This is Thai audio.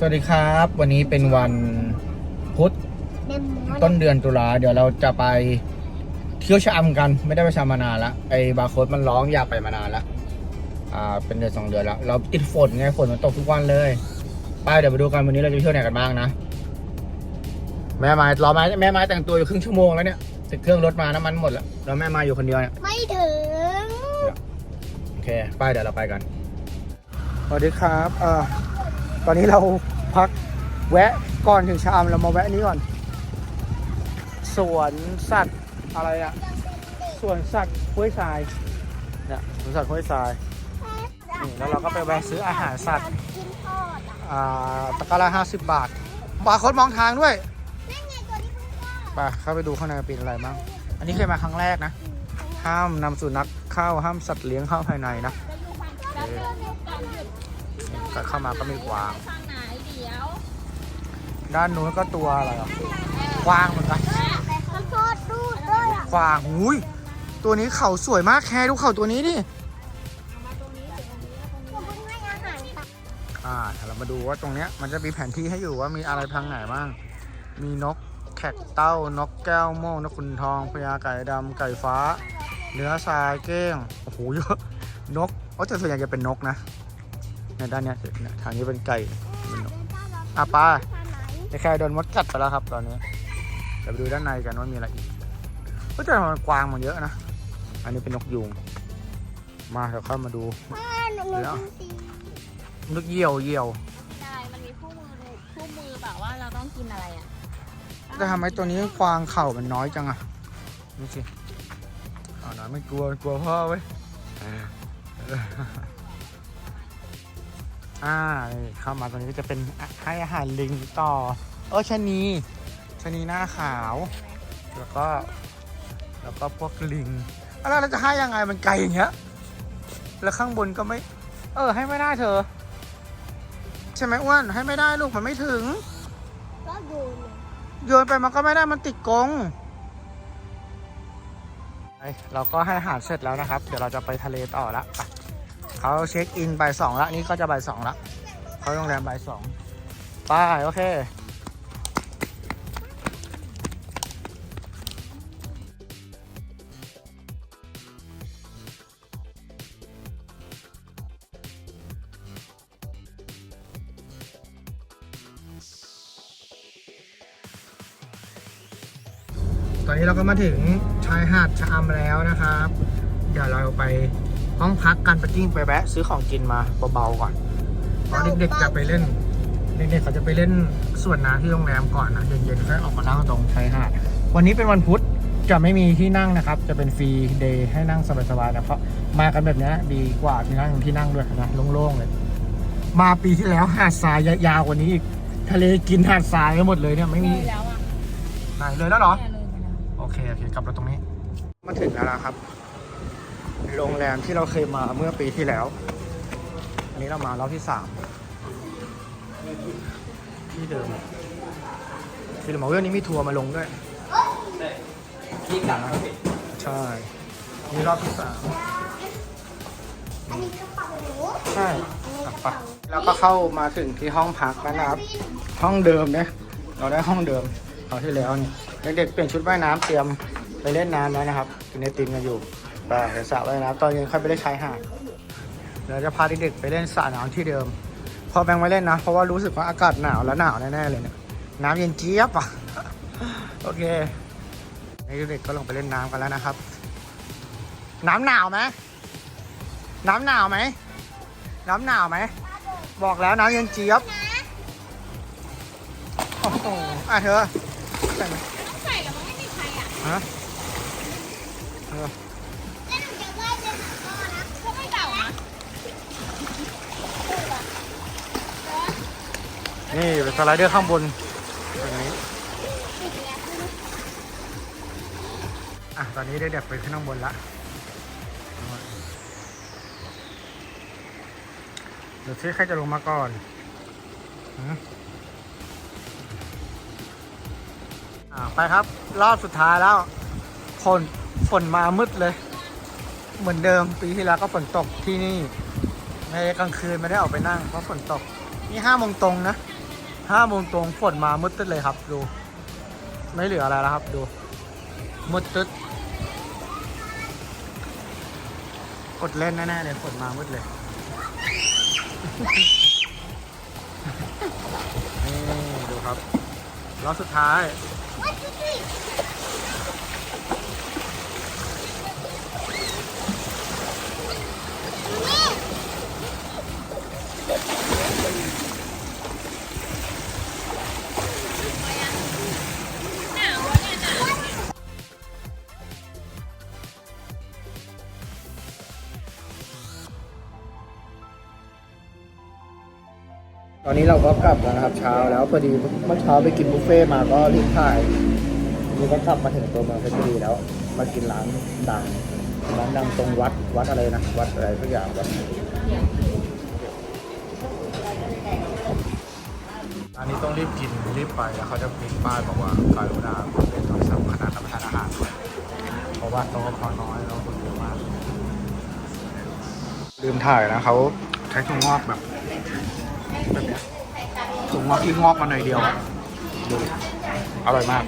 สวัสดีครับ วันนี้เป็นวันพุธเดมมอนต้นเดือนตุลาเดี๋ยวเราจะไปเที่ยวชะอำกัน ไม่ได้ไปชะอำมานานละไอ้บาร์โค้ดมันร้องอยากไปมานานละอ่าเป็นเดือนสองเดือนแล้ว เราติดฝนไงฝนมันตกทุกวันเลยไปเดี๋ยวไปดูกันวันนี้เราจะไปเที่ยวไหนกันบ้างนะแม่ไม้รอไม้แม่ไม้แต่งตัวอยู่ครึ่งชั่วโมงแล้วเนี่ยติดเครื่องรถมาน้ำมันหมดแล้วแล้วแม่ไม้อยู่คนเดียวเนี่ยไม่ถึงโอเคไปเดี๋ยวเราไปกันสวัสดีครับเอ่อ ตอนนี้เราพักแวะก่อนถึงชามเรามาแวะนี้ก่อน สวนสัตว์อะไรอะสวนสัตว์ห้วยทรายเนี่ยสวนสัตว์ห้วยทรายนี่แล้วเราก็ไปแวะซื้ออาหารสัตว์อ่าตะกร้าห้าสิบบาทบาร์โค้ดมองทางด้วยไไปเข้าไปดูข้างในเป็นอะไรบ้างอันนี้เคยมาครั้งแรกนะ ห้ามนำสุนัขเข้าห้ามสัตว์เลี้ยงเข้าภายในนะ แล้วเดินในการหยุดก็เข้ามาก็มีกวางทางไหนเดี๋ยวด้านนู้นก็ตัวอะไรอะกวางเหมือนกันมันทอดดูดด้วยอะกวางหุยตัวนี้เขาสวยมากแค่ดูเขาตัวนี้ดิผมเพิ่งให้อาหารปลาอ่าเดี๋ยวเรามาดูว่าตรงเนี้ยมันจะมีแผนที่ให้อยู่ว่ามีอะไรทางไหนบ้าง มีนกแขกเต้านกแก้วโม่งนกขุนทองพญาไก่ดำไก่ฟ้า เนื้อทรายเก้งโอ้โหเยอะนกโอ้แต่ส่วนใหญ่จะเป็นนกนะ ในด้านเนี้ยเนี่ยทางนี้เป็นไก่เป็นนกอะไปทางไหนไอ้แค่โดนมดกัดไปแล้วครับ ตอนนี้เดี๋ยวไปดูด้านในกันว่ามีอะไรอีกก็แต่มันกวางมันเยอะนะ อันนี้เป็นนกยูงมาเดี๋ยวเข้ามาดูบ้านหนูเดี๋ยวดูสินกเหยี่ยวเหยี่ยวใช่มันมีคู่มือดูคู่มือแบบว่าเราต้องกินอะไรอะแต่ทำไมตัวนี้กวางเข่ามันน้อยจังอะนี่สิเอาหน่อยไม่กลัวกลัวพ่อเว้ย อ่านี่เข้ามาตรงนี้ก็จะเป็นให้อาหารลิงต่อ เออชะนีชะนีหน้าขาว แล้วก็ แล้วก็พวกลิงแล้วเราจะให้ยังไงมันไกลอย่างเงี้ย แล้วข้างบนก็ไม่ เออ ให้ไม่ได้เธอ ใช่ไหมอ้วนให้ไม่ได้ลูกมันไม่ถึง ก็โยนเลยโยนไปมันก็ไม่ได้มันติดกงไปเราก็ให้อาหารเสร็จแล้วนะครับ เดี๋ยวเราจะไปทะเลต่อละไป เขาเช็คอินบ่ายสองละนี่ก็จะบ่ายสองละเขาโรงแรมบ่ายสองไปโอเคตอนนี้เราก็มาถึงชายหาดชะอำแล้วนะครับ เดี๋ยวเราไป ห้องพักกันไปกิ้งไปแวะซื้อของกินมาเบาๆก่อนเพราะเด็กๆจะไปเล่นเด็กๆเขาจะไปเล่นส่วนน้ำที่โรงแรมก่อนนะเย็นๆค่อยออกมานั่งตรงชายหาดวันนี้เป็นวันพุธจะไม่มีที่นั่งนะครับ จะเป็นฟรีเดย์ให้นั่งสบายๆนะเพราะมากันแบบเนี้ยดีกว่าที่นั่งที่นั่งด้วยนะโล่งๆเลย มาปีที่แล้วหาดทรายยาวกว่านี้อีกทะเลกินหาดทรายไปหมดเลยเนี่ยไม่มีเลยแล้วอะไหนเลยแล้วเหรอแม่เลยไปแล้วโอเคโอเคกลับรถตรงนี้ มาถึงแล้วนะครับ โรงแรมที่เราเคยมาเมื่อปีที่แล้ว อันนี้เรามารอบที่สามที่เดิมฟิลมอเวลนี้มีทัวร์มาลงด้วยใช่นี่รอบที่สามอันนี้กระเป๋าหนูใช่อะแล้วก็เข้ามาถึงที่ห้องพักแล้วนะครับ ห้องเดิมเนี่ยเราได้ห้องเดิมคราวที่แล้วเนี่ยเด็กๆเปลี่ยนชุดว่ายน้ำเตรียมไปเล่นน้ำแล้วนะครับกินไอติมกันอยู่ ไปเดี๋ยวสระว่ายน้ำตอนเย็นค่อยไปเล่นชายหาดเดี๋ยวจะพาเด็กๆไปเล่นสระน้ำที่เดิม พอแบงค์ไม่เล่นนะ เพราะว่ารู้สึกว่าอากาศหนาวแล้วหนาวแน่ๆเลยเนี่ยน้ำเย็นเจี๊ยบอะโอเคให้เด็กๆก็ลงไปเล่นน้ำกันแล้วนะครับ น้ำหนาวไหมน้ำหนาวไหมน้ำหนาวไหมบอกแล้วน้ำเย็นเจี๊ยบโอ้โหอะเธอใส่ไหมใส่แล้วมันไม่มีใครอะฮะเออ นี่เป็นสไลเดอร์ข้างบนตรงนี้อะตอนนี้ได้เด็กไปขึ้นข้างบนละเดี๋ยวที่ใครจะลงมาก่อนอะไปครับ รอบสุดท้ายแล้วฝนฝนมามืดเลย เหมือนเดิมปีที่แล้วก็ฝนตกที่นี่ ในกลางคืนไม่ได้ออกไปนั่งเพราะฝนตก นี่ห้าโมงตรงนะ ห้าโมงตรงฝนมามืดตึ๊ดเลยครับ ดู ไม่เหลืออะไรแล้วครับ ดูมืดตึ๊ดกดเล่นแน่ๆเลยฝนมามืดเลยนี่ดูครับรอบสุดท้าย ตอนนี้เราก็กลับแล้วนะครับ เช้าแล้วพอดีเมื่อเช้าไปกินบุฟเฟ่ต์มาก็รีบถ่ายนี่ก็กลับมาถึงตัวเมืองเพชรบุรีแล้ว มากินร้านดังร้านดังตรงวัดวัดอะไรนะวัดอะไรสักอย่างวัดอันนี้ต้องรีบกินรีบไปแล้วเขาจะมีป้ายบอกว่าการุณาเป็นโทรศัพท์ขณะรับประทานอาหารด้วยเพราะว่าโต๊ะเขาน้อยแล้วคนเยอะมาก ลืมถ่ายนะเขาใช้ถุงงอกแบบ แบบเนี้ยถุงงอกที่งอกมาหน่อยเดียวอะดูอร่อยมาก